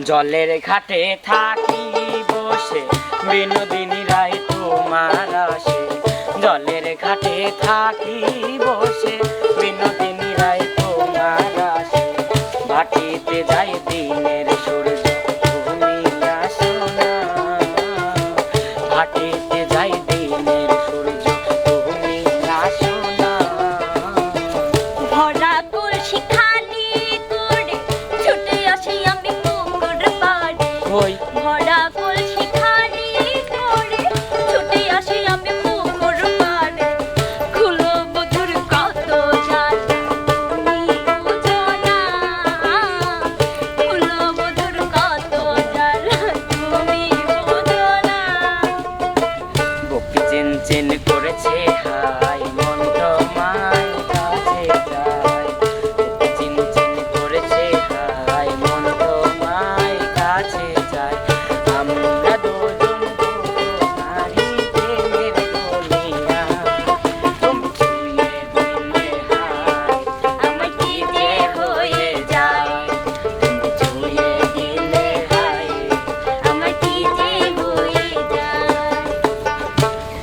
জলের ঘাটে থাকি বসে বিনোদিনী রায় তোমার আসে। জলের ঘাটে থাকি বসে বিনোদিনী রায় তোমার আসে। ভাটিতে যাই দিনের সুর Foi.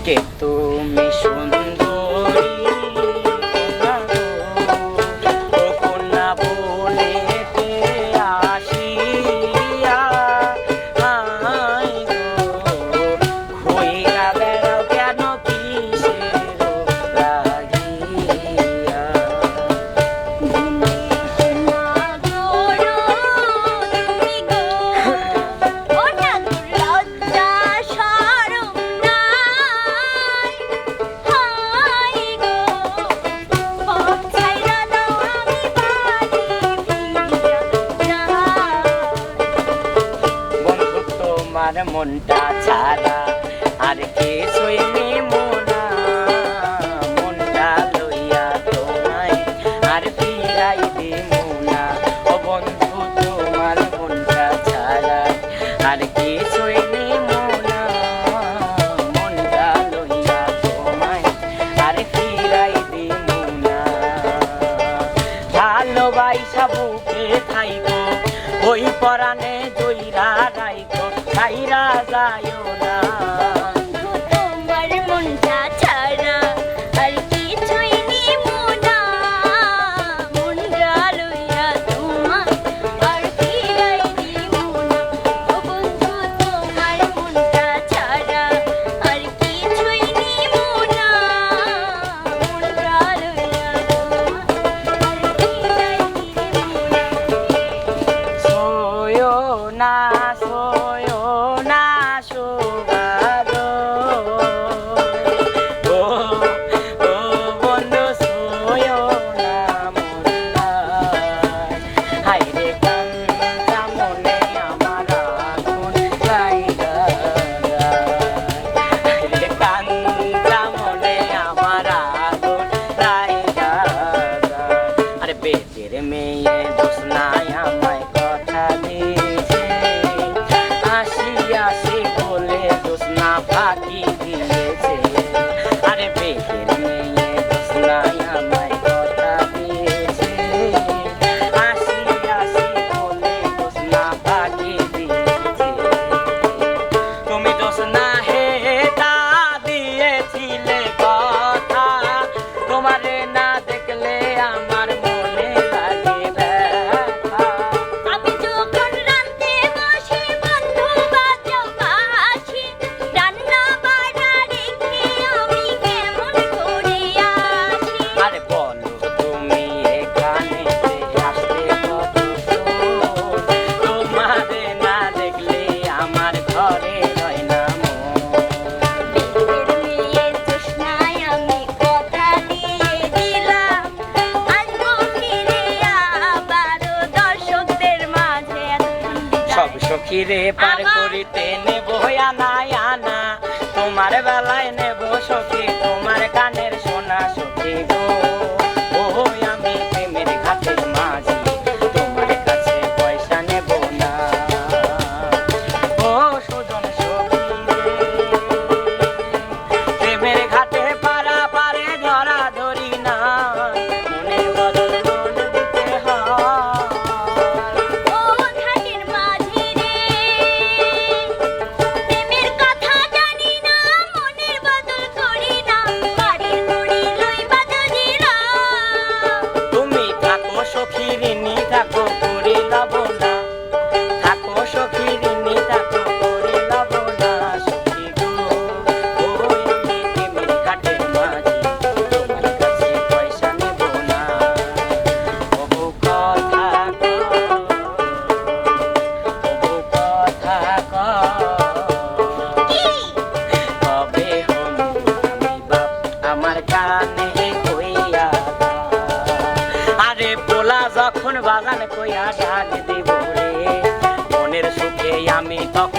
ওকে তুমি শুন আমার মনটা ছাড়া আর কে শুইনি মোনা মনটা লইয়া তোমায় আর ফিরাই দে মোনা ও বন্ধু, তোমার মনটা ছাড়া আর কে শুইনি মোনা মনটা লইয়া তোমায় আর ফিরাই দে মোনা ভালোবাসা বুকে থাইবো ওই পরাণে জয়রা রাইকো খাইরা যায় না। aquí. ফকিরে পার করিতে নেব আনা আনা। তোমার বেলায় নেব সখী তোমার কানের সোনা সখী গো। বাগান কইয়া ডাক দিব রে। মনের সুখে আমি তখন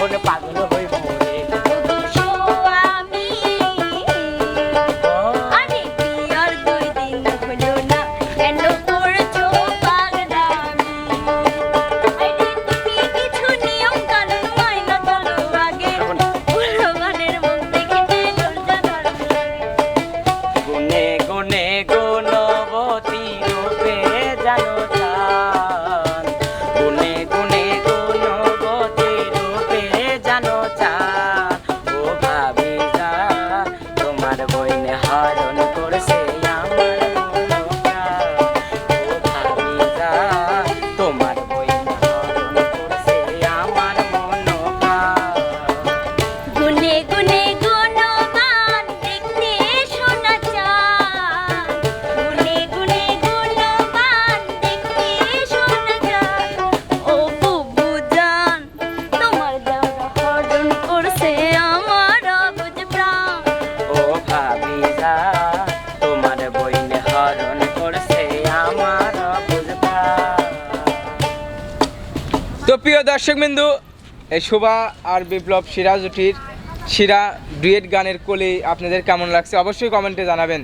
সুপ্রিয় দর্শক বিন্দু এই শোভা আর বিপ্লব সিরাজুটির সিরা ডুয়েট গানের কোলে আপনাদের কেমন লাগছে অবশ্যই কমেন্টে জানাবেন।